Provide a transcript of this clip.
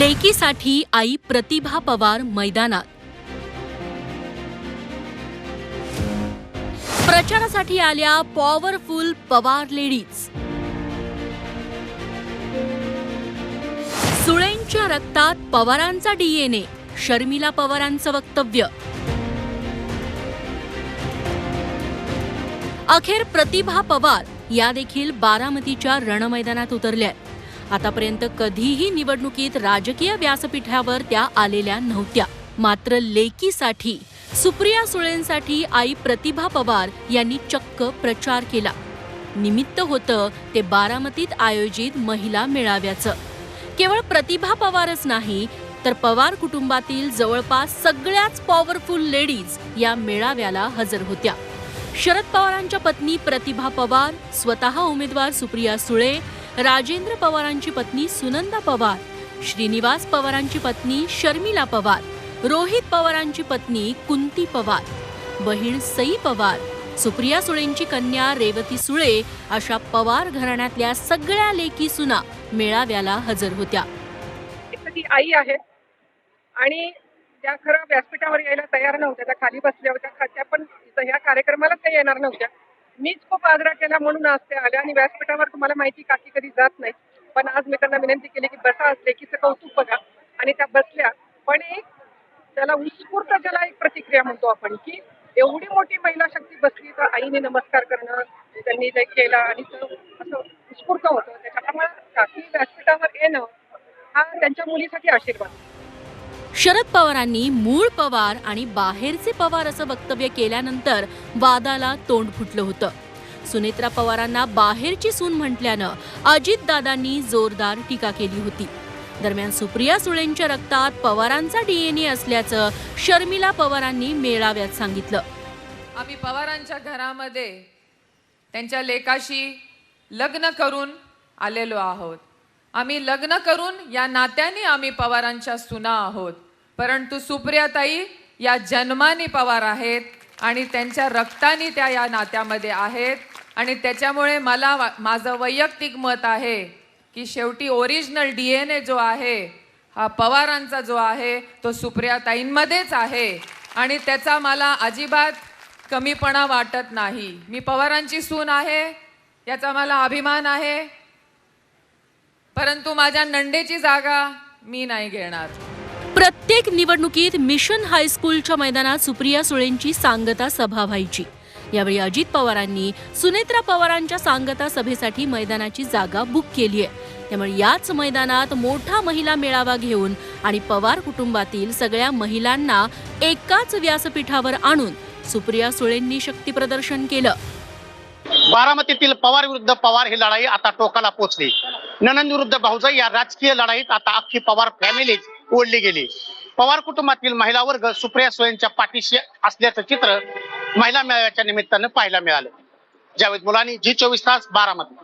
लेकीसाठी आई प्रतिभा पवार मैदानात. प्रचारासाठी आल्या पॉवरफुल पवार लेडीज सुळेंच्या रक्तात पवारांचा डीएनए शर्मिला पवारांचं वक्तव्य. अखेर प्रतिभा पवार या देखील बारामतीच्या रणमैदानात उतरल्या आतापर्यंत कधीही निवडणुकीत राजकीय व्यासपीठावर त्या आलेल्या नव्हत्या. मात्र लेकीसाठी सुप्रिया सुळेंसाठी आई प्रतिभा पवार यांनी चक्क प्रचार केला. निमित्त होतं ते बारामतीत आयोजित महिला मेळाव्याचं. केवळ प्रतिभा पवारच नाही तर पवार कुटुंबातील जवळपास सगळ्याच पॉवरफुल लेडीज या मेळाव्याला हजर होत्या. शरद पवारांच्या पत्नी प्रतिभा पवार स्वतः उमेदवार सुप्रिया सुळे राजेंद्र पवारांची पत्नी सुनंदा पवार श्रीनिवास पवारांची पत्नी शर्मिला पवार रोहित पवारांची पत्नी कुंती पवार बहीण सई पवार सुप्रिया सुळेंची कन्या रेवती सुळे अशा पवार घराण्यातल्या सगळ्या लेकी सुना मेळाव्याला हजर होत्या. ती आई आहे आणि त्या खरं व्यासपीठावर यायला तयार नव्हत्या. त्या खाली बसल्या होत्या. त्या पण ह्या कार्यक्रमाला काही येणार नव्हत्या. मीच खूप आग्रह केला म्हणून आज ते आल्या आणि व्यासपीठावर तुम्हाला माहिती काकी कधी जात नाही पण आज मी त्यांना विनंती केली की बसा आज लेकीचं कौतुक बघा आणि त्या बसल्या. पण एक त्याला उत्स्फूर्त ज्याला एक प्रतिक्रिया म्हणतो आपण की एवढी मोठी महिला शक्ती बसली तर आईने नमस्कार करणं त्यांनी ते केलं आणि तो असं उत्स्फूर्त होतं. त्याच्यामुळे काकी व्यासपीठावर येणं हा त्यांच्या मुलीसाठी आशीर्वाद. शरद पवारांनी मूळ पवार आणि बाहेरचे पवार असं वक्तव्य केल्यानंतर वादाला तोंड फुटलं होतं. सुनेत्रा पवारांना बाहेरची सून म्हटल्यानं अजितदादांनी जोरदार टीका केली होती. दरम्यान सुप्रिया सुळेंच्या रक्तात पवारांचा डीएनए असल्याचं शर्मिला पवारांनी मेळाव्यात सांगितलं. आम्ही पवारांच्या घरामध्ये त्यांच्या लेकाशी लग्न करून आलेलो आहोत. आम्ही लग्न करून या नात्याने आम्ही पवारांच्या सुना आहोत. परंतु सुप्रियाताई या जन्माने पवार आहेत आणि त्यांच्या रक्ताने त्या या नात्यामध्ये आहेत आणि त्याच्यामुळे मला माझं वैयक्तिक मत आहे की शेवटी ओरिजिनल डी एन ए जो आहे हा पवारांचा जो आहे तो सुप्रियाताईंमध्येच आहे आणि त्याचा मला अजिबात कमीपणा वाटत नाही. मी पवारांची सून आहे याचा मला अभिमान आहे. परंतु माझ्या नंडेची जागा मी नाही घेणार. प्रत्येक निवडणुकीत मिशन हायस्कूलच्या मैदानात सुप्रिया सुळेंची सांगता सभा व्हायची. यावेळी अजित पवारांनी सुनेत्रा पवारांच्या सांगता सभेसाठी मैदानाची जागा बुक केली आहे त्यामुळे याच मैदानात मोठा महिला मेळावा घेऊन आणि पवार कुटुंबातील सगळ्या महिलांना एकाच व्यासपीठावर आणून सुप्रिया सुळेंनी शक्ती प्रदर्शन केलं. बारामतीतील पवार विरुद्ध पवार ही लढाई आता टोकाला पोहोचली ननंद विरुद्ध भाऊजाई या राजकीय लढाईत आता अख्खी पवार फॅमिलीच ओढली गेली. पवार कुटुंबातील महिला वर्ग सुप्रिया सोयेंच्या पाठीशी असल्याचं चित्र महिला मेळाव्याच्या निमित्तानं पाहायला मिळालं. जावेद मुलानी जी चोवीस तास बारामती